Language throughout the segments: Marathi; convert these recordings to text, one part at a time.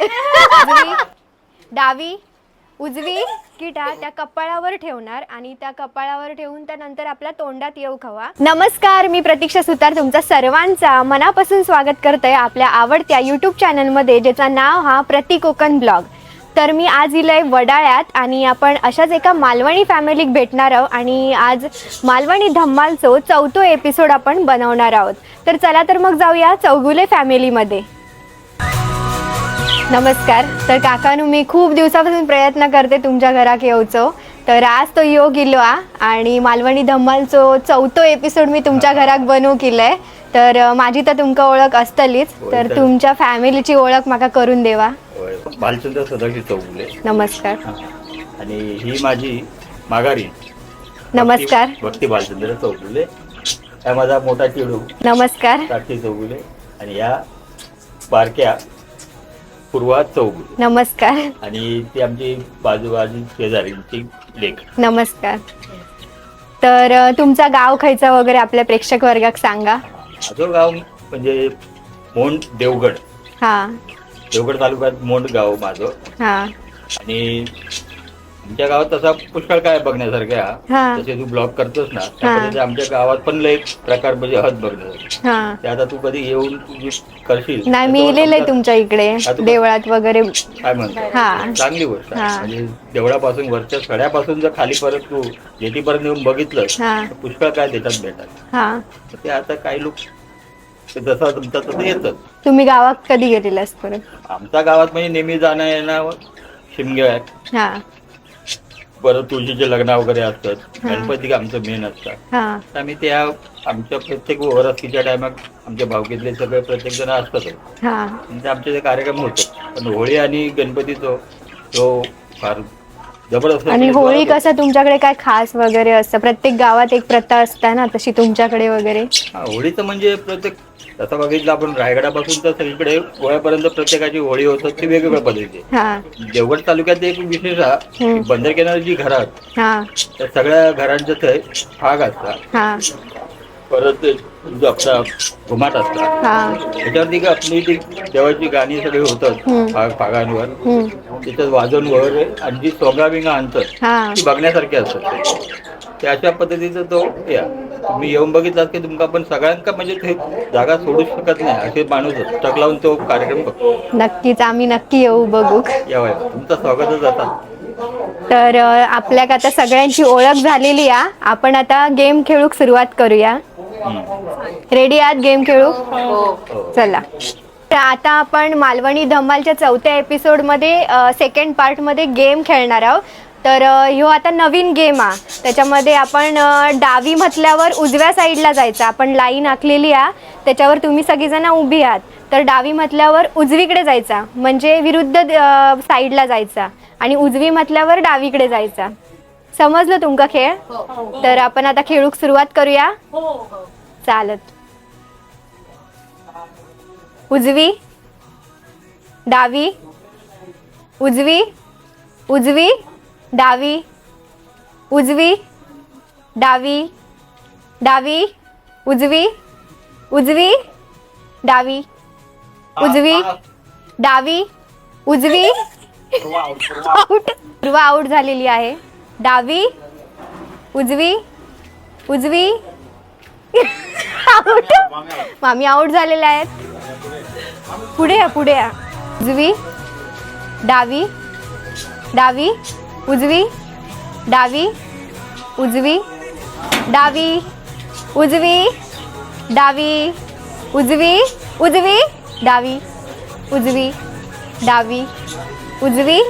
उजवी डावी उजवी. किटा त्या कपाळावर ठेवणार आणि त्या कपाळावर ठेवून त्यानंतर आपल्या तोंडात येऊ खवा. नमस्कार मी प्रतीक्षा सुतार तुमचा सर्वांचा मनापासून स्वागत करते आपल्या आवडत्या यूट्यूब चॅनलमध्ये ज्याचं नाव हा प्रती कोकण ब्लॉग. तर मी आज इलंय वडाळ्यात आणि आपण अशाच एका मालवणी फॅमिलीक भेटणार आहोत आणि आज मालवणी धम्मालचो चौथो एपिसोड आपण बनवणार आहोत. तर चला तर मग जाऊया चौगुले फॅमिलीमध्ये नमस्कार. तर काकानू मी खूप दिवसापासून प्रयत्न करते तुमच्या घराक येऊचो. तर आज तो योग इलो आ आणि मालवणी धम्मालचो चौथो एपिसोड मी तुमच्या घराक बनवू केलंय. तर माझी तर तुमका ओळख असतलीच. तर. तुमच्या फॅमिलीची ओळख माका करून देवा. भालचंद्र सदाशिव चौगुले. नमस्कार. आणि ही माझी माघारी. नमस्कार. भक्ती- भालचंद्र चौगुले. हा माझा मोठा चिडू. नमस्कार. चौगुले. आणि या बारक्या पूर्वा चौगुले नमस्कार. आणि ती आमची बाजूबाजू शेजारीची लेख नमस्कार. तर अ, तुमचा गाव खायचा वगैरे आपल्या प्रेक्षक वर्गाक सांगा. माझं गाव म्हणजे मोंड देवगड. हा. देवगड तालुक्यात मोंड गाव माझं. हा. आणि आमच्या गावात तसा पुष्कळ काय बघण्यासारखं आहे हा. हा. जसे तू ब्लॉग करतोस ना त्या पद्धतीने आमच्या गावात पण लय प्रकार म्हणजे हत बघण्यासारखे हा. ते आता तू कधी येऊन तुझी करशील नाही मी तुमचा- तुमच्या इकडे देवळात वगैरे. काय म्हणतो. चांगली गोष्ट हा. म्हणजे देवळापासून वरच्या सड्यापासून जर खाली परत तू जेटीपर्यंत येऊन बघितलं हा. तर पुष्कळ काय हा. तर ते आता काही लोक ते जसं तुमचं तसं येतं. तुम्ही गावात कधी गेलेलास परत? आमच्या गावात म्हणजे नेहमी जाणं येणं शिमगे आहेत. हा. परत तुळशीचे लग्न वगैरे असतात. गणपती आमचं मेन असतात. हा. तर आम्ही त्या आमच्या प्रत्येक वरस्तीच्या टायमात आमच्या भावकीतले सगळे प्रत्येक जण असतातच हा. आणि ते आमचे ते कार्यक्रम होतात पण होळी आणि गणपतीचा तो फार जबरदस्त आणि म्हणजे होळी कसं तुमच्याकडे काय खास वगैरे असतं? प्रत्येक गावात एक प्रथा असता ना तशी तुमच्याकडे वगैरे? होतो. हा, होळीचं म्हणजे प्रत्येक तसं बघितलं आपण रायगडापासून तर सगळीकडे गोव्यापर्यंत प्रत्येकाची होळी होतात ती वेगवेगळ्या पद्धतीची. देवगड तालुक्यात एक विशेष हा. बंदर किनारी जी घरात हा. त्या सगळ्या घरांचे थंय फाग असतात. परत जो आपला घुमाट असतात त्याच्यावरती का आपली ती देवाची गाणी सगळी होतात हम्म. तिथं वाजवून वगैरे आणि जी सोंगा बिंगा आणतात ती बघण्यासारखी असतात. ते. अशा पद्धतीचं तो या. तुम्ही येऊन बघितलात की तुमका पण सगळ्यांका म्हणजे ते जागा सोडू शकत नाही असे माणूस टक लावून तो कार्यक्रम बघतो. नक्कीच आम्ही नक्की येऊ बघू. यावं तुमचं स्वागतच आता. तर अ, आपल्याक आता सगळ्यांची ओळख झालेली आ आपण आता गेम खेळूक सुरुवात करूया. रेडी आहात गेम खेळू हो. चला. तर आता आपण मालवणी धमालच्या चौथ्या एपिसोडमध्ये सेकंड पार्टमध्ये गेम खेळणार आहोत. तर ह्यो आता नवीन गेम आ. त्याच्यामध्ये आपण डावी म्हटल्यावर उजव्या साईडला जायचं. आपण लाईन आखलेली आ. त्याच्यावर तुम्ही सगळीजण उभी आहात. तर डावी म्हटल्यावर उजवीकडे जायचा म्हणजे विरुद्ध साईडला जायचा आणि उजवी म्हटल्यावर डावीकडे जायचा समजलं तुमका खेळ? तर आपण आता खेळूक सुरुवात करूया. चालत. उजवी. डावी. उजवी. उजवी. डावी. उजवी. डावी. डावी. उजवी. उजवी. डावी. उजवी. डावी. उजवी. Out Purva out. झालेली आहे. डावी. उजवी. उजवी. आउट. मामी आउट झालेल्या आहेत. पुढे या पुढे या. उजवी. डावी. डावी. उजवी डावी उजवी डावी उजवी डावी उजवी उजवी डावी उजवी डावी उजवी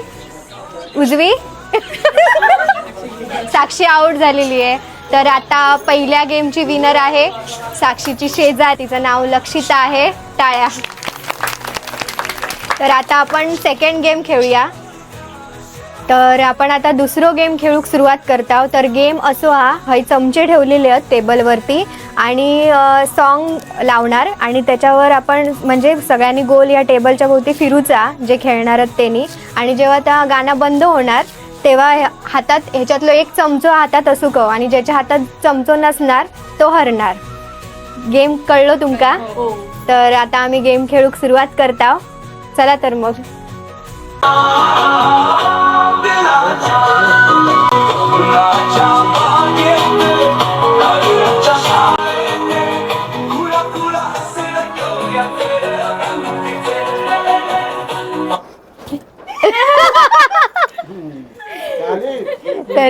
उजवी. साक्षी आउट झालेली आहे. तर आता पहिल्या गेमची विनर आहे साक्षीची शेजार तिचं नाव लक्षिता आहे. टाळ्या. तर आता आपण सेकंड गेम खेळूया. तर आपण आता दुसरो गेम खेळूक सुरुवात करता तर गेम असो हा हय चमचे ठेवलेले आहेत टेबलवरती आणि सॉन्ग लावणार आणि त्याच्यावर आपण म्हणजे सगळ्यांनी गोल या टेबलच्या भोवती फिरूचा जे खेळणार आहेत त्यांनी. आणि जेव्हा त्या गाणं बंद होणार तेव्हा ह्या- हातात ह्याच्यातलो एक चमचो हातात असू कव आणि ज्याच्या हातात चमचो नसणार तो हरणार. गेम कळलो तुमका? तर आता आम्ही गेम खेळूक सुरुवात करता चला तर मग.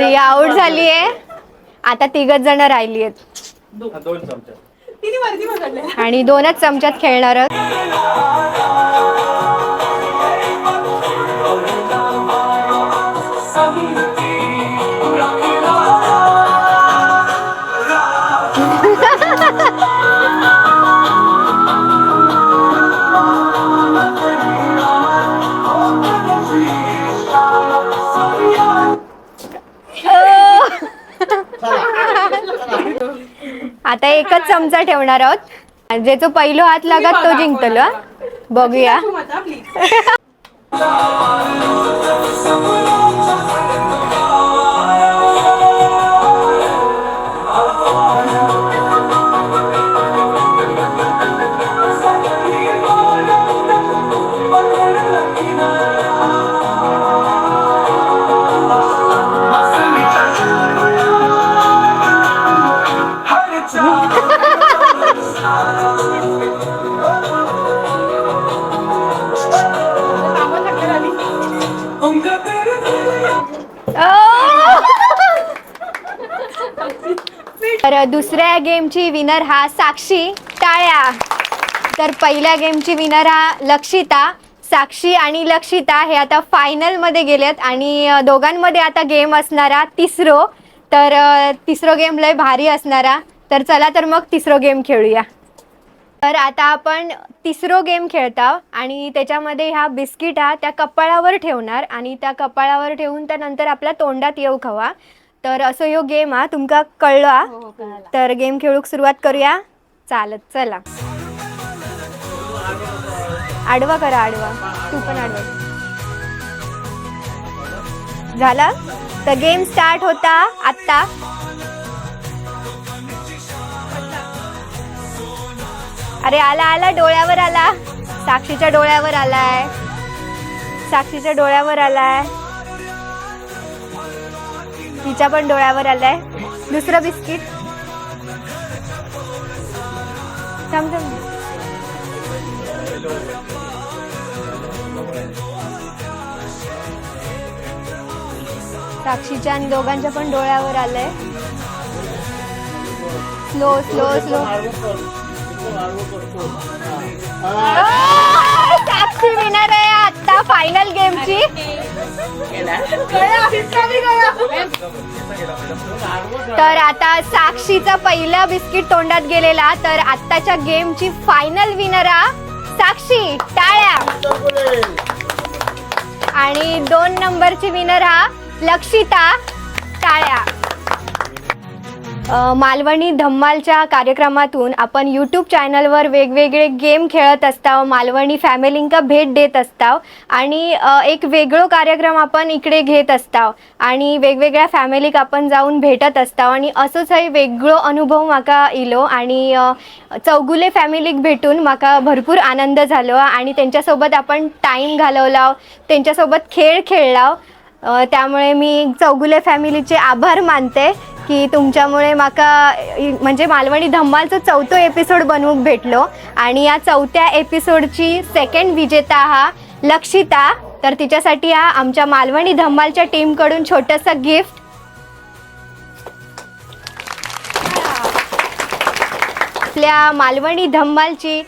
ही आउट झाली. आहे आता तिघच जण राहिली आहेत दोन चमचे. आणि दोनच चमच्यात खेळणार. आता एकच चमचा ठेवणार आहोत. जे जो पहिलो हात लागत तो जिंकतलो. हा. बघूया. तर दुसऱ्या गेमची विनर हा साक्षी टाळ्या. तर पहिल्या गेमची विनर हा लक्षिता. साक्षी आणि लक्षिता हे आता फायनलमध्ये गेलेत आणि दोघांमध्ये आता गेम असणारा तिसरो. तर तिसरो गेम लय भारी असणारा. तर चला तर मग तिसरो गेम खेळूया. तर आता आपण तिसरो गेम खेळता आणि त्याच्यामध्ये ह्या बिस्किट हा त्या कपाळावर ठेवणार आणि त्या कपाळावर ठेवून त्यानंतर आपल्या तोंडात येऊ खवा. तर असं ह्यो गेम हा तुमका कळलो? हा तर गेम खेळूक सुरुवात करूया. चालत चला. आडवा करा आडवा. तू पण आडवा. झाला? तर गेम स्टार्ट होता आत्ता. अरे आला आला डोळ्यावर आला. साक्षीच्या डोळ्यावर आलाय. साक्षीच्या डोळ्यावर आलाय. तिच्या पण डोळ्यावर आलाय. दुसरं बिस्किट. साक्षीच्या आणि दोघांच्या पण डोळ्यावर आलंय. Slow slow slow Sakshi winner आहे आता फायनल गेमची तर आता साक्षीचा पहिला बिस्किट तोंडात गेलेला तर आत्ताच्या गेमची फायनल विनर साक्षी टाळ्या. आणि दोन नंबरची विनर हा लक्षिता टाळ्या. मालवणी धम्मालच्या कार्यक्रमातून आपण यूट्यूब चॅनलवर वेगवेगळे गेम खेळत असताव मालवणी फॅमिलींका भेट देत असताव आणि एक वेगळो कार्यक्रम आपण इकडे घेत असताव आणि वेगवेगळ्या फॅमिलीक आपण जाऊन भेटत असताव आणि असोच हे वेगळो अनुभव म्हाका इलो आणि चौगुले फॅमिलीक भेटून म्हाका भरपूर आनंद झालो आणि त्यांच्यासोबत आपण टाईम घालवला त्यांच्यासोबत खेळ खेळला त्यामुळे मी चौगुले फॅमिलीचे आभार मानते. की तुमच्यामुळे माका म्हणजे मालवणी धम्मालचं चौथं एपिसोड बनवूक भेटलो. आणि या चौथ्या एपिसोडची सेकंड विजेता हा लक्षिता. तर तिच्यासाठी हा आमच्या मालवणी धम्मालच्या टीमकडून छोटंसं गिफ्ट आपल्या मालवणी धम्मालची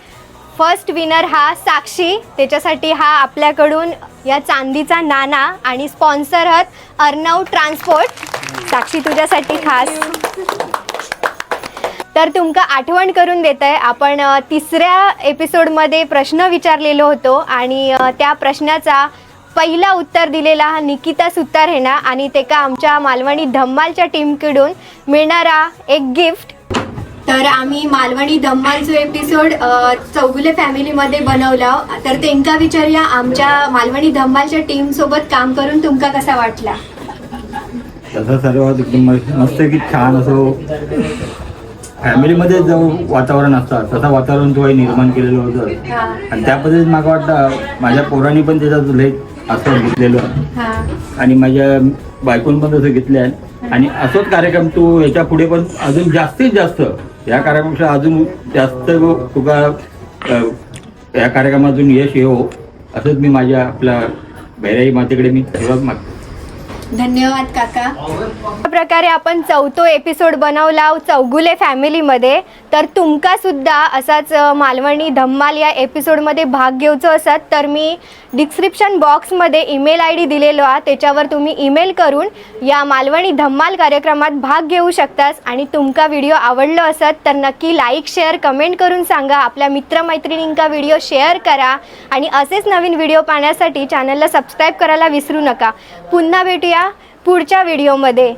फर्स्ट विनर हा साक्षी. त्याच्यासाठी हा आपल्याकडून या चांदीचा नाना आणि स्पॉन्सर आहात अर्णव ट्रान्सपोर्ट साक्षी तुझ्यासाठी खास. तर तुमका आठवण करून देत आहे आपण तिसऱ्या एपिसोडमध्ये प्रश्न विचारलेलो होतो आणि त्या प्रश्नाचा पहिला उत्तर दिलेला हा निकिता सुतार हेना आणि तेका आमच्या मालवणी धम्मालच्या टीमकडून मिळणारा एक गिफ्ट. तर आम्ही मालवणी धम्मालचो एपिसोड चौगुले फॅमिलीमध्ये बनवला. तर त्यांना विचारूया आमच्या मालवणी धम्मालच्या टीमसोबत काम करून तुमका कसा वाटला? तसं सर्वात एकदम मस्त की छान असं फॅमिलीमध्ये जो वातावरण असतं तसं वातावरण तो निर्माण केलेलं होतं. आणि त्या पद्धतीत मला वाटतं माझ्या पोरांनी पण त्याच्यात लय आस्वाद घेतलेलो. आणि माझ्या बायकोन पण तसं घेतलं आहे आणि असंच कार्यक्रम तू याच्यापुढे पण अजून जास्तीत जास्त या कार्यक्रमापेक्षा अजून जास्त तुका या कार्यक्रमातून यश येवो असंच मी माझ्या आपल्या भैराई मातेकडे मी सेवा मागतो. धन्यवाद काका. अशा प्रकारे आपण चौथो एपिसोड बनवला चौगुले फॅमिलीमध्ये तर तुमका सुद्धा असाच मालवणी धम्माल या एपिसोडमध्ये भाग घेऊचो असत तर मी डिस्क्रिप्शन बॉक्समध्ये ईमेल आय डी दिलेलो आहे त्याच्यावर तुम्ही ईमेल करून या मालवणी धम्माल कार्यक्रमात भाग घेऊ शकतास आणि तुमका व्हिडिओ आवडलो असत तर नक्की लाईक शेअर कमेंट करून सांगा. आपल्या मित्रमैत्रिणींका व्हिडिओ शेअर करा आणि असेच नवीन व्हिडिओ पाहण्यासाठी चॅनलला सबस्क्राईब करायला विसरू नका. पुन्हा भेटूया पुढच्या व्हिडिओमध्ये